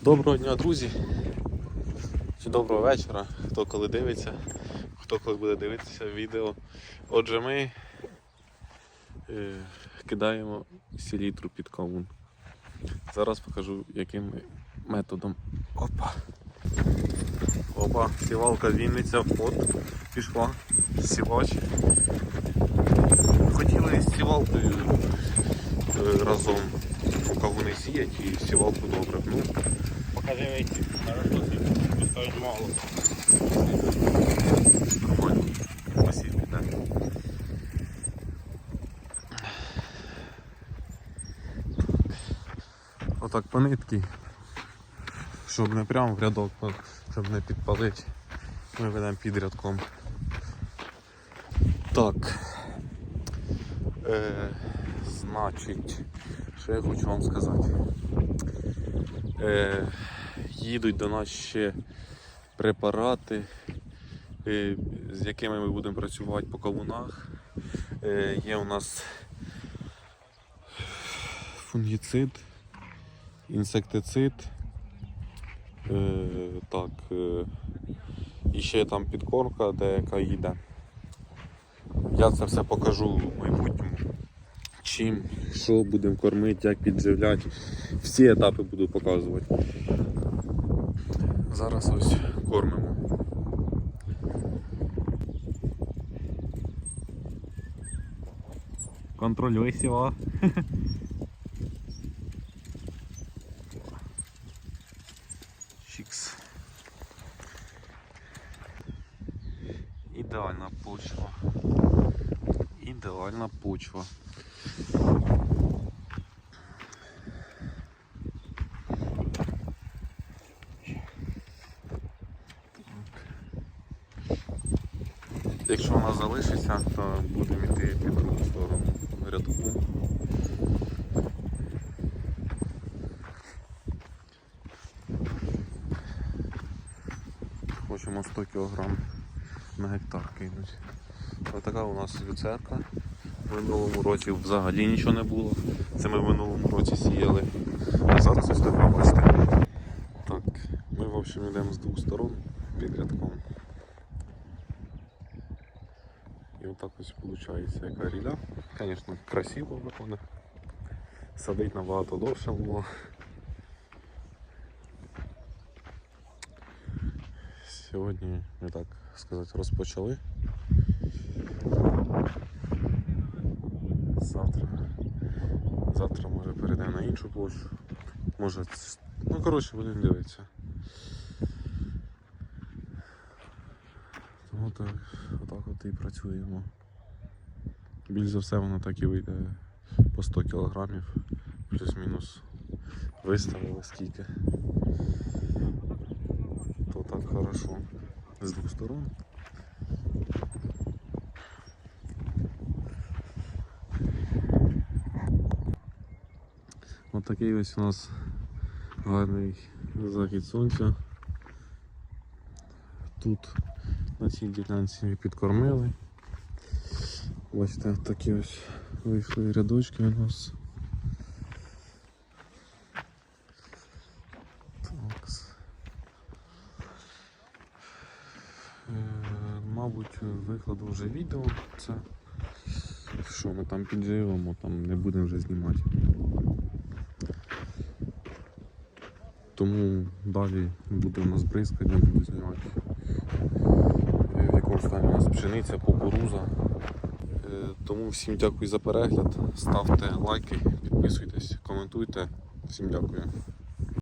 Доброго дня, друзі. Чи доброго вечора, хто коли дивиться, хто коли буде дивитися відео. Отже, ми е, кидаємо селітру під кавун. Зараз покажу, яким методом. Опа. Опа, сівалка Вінниця, от пішла, сівач. Хотіли з сівалкою е, разом сіять і сівалку добре. Ну, Покажи вийти. Хорошо, ти стоїть мало. Нормально. Отак по нитки. Щоб не прямо в рядок, щоб не підпалити. Ми ведемо під рядком. Так. Е, значить, що я хочу вам сказати. Е, їдуть до нас ще препарати, е, з якими ми будемо працювати по кавунах. Е, Є у нас фунгіцид, інсектицид. Е, Так, е, і ще там підкормка, деяка їде. Я це все покажу в майбутньому. Чим, що будемо кормити, як підживляти. Всі етапи буду показувати. Зараз ось кормимо. Контролюй сіла. Чікс. Ідеальна почва. Ідеальна почва. Якщо вона залишиться, то будемо йти під другу сторону рядку. Хочемо 100 кг на гектар кинути. Така у нас люцерка. В минулому році взагалі нічого не було. Це ми в минулому році сіяли. А зараз ось така бачите. Так, ми в общем йдемо з двох сторон під рядком. І отак ось виходить яка ріля. Звісно, красиво виходить. Садить набагато довше було. Сьогодні, ми так сказати, розпочали. Завтра. Може перейдемо на іншу площу. Може. Ну коротше будемо дивитися. Тому так, отак от і працюємо. Більш за все воно так і вийде по 100 кілограмів, плюс-мінус виставили скільки. То так хорошо. З двох сторон. Ось такий ось у нас гарний захід сонця. Тут на цій ділянці підкормили. Бачите, такі ось вийшли рядочки у нас. Такс. Е, Мабуть, викладу вже відео. Це що ми там підживемо, там не будемо вже знімати. Тому далі буде у нас бризкання, буду знімати. Е, В якому стані у нас пшениця, кукуруза. Е, Тому всім дякую за перегляд. Ставте лайки, підписуйтесь, коментуйте. Всім дякую.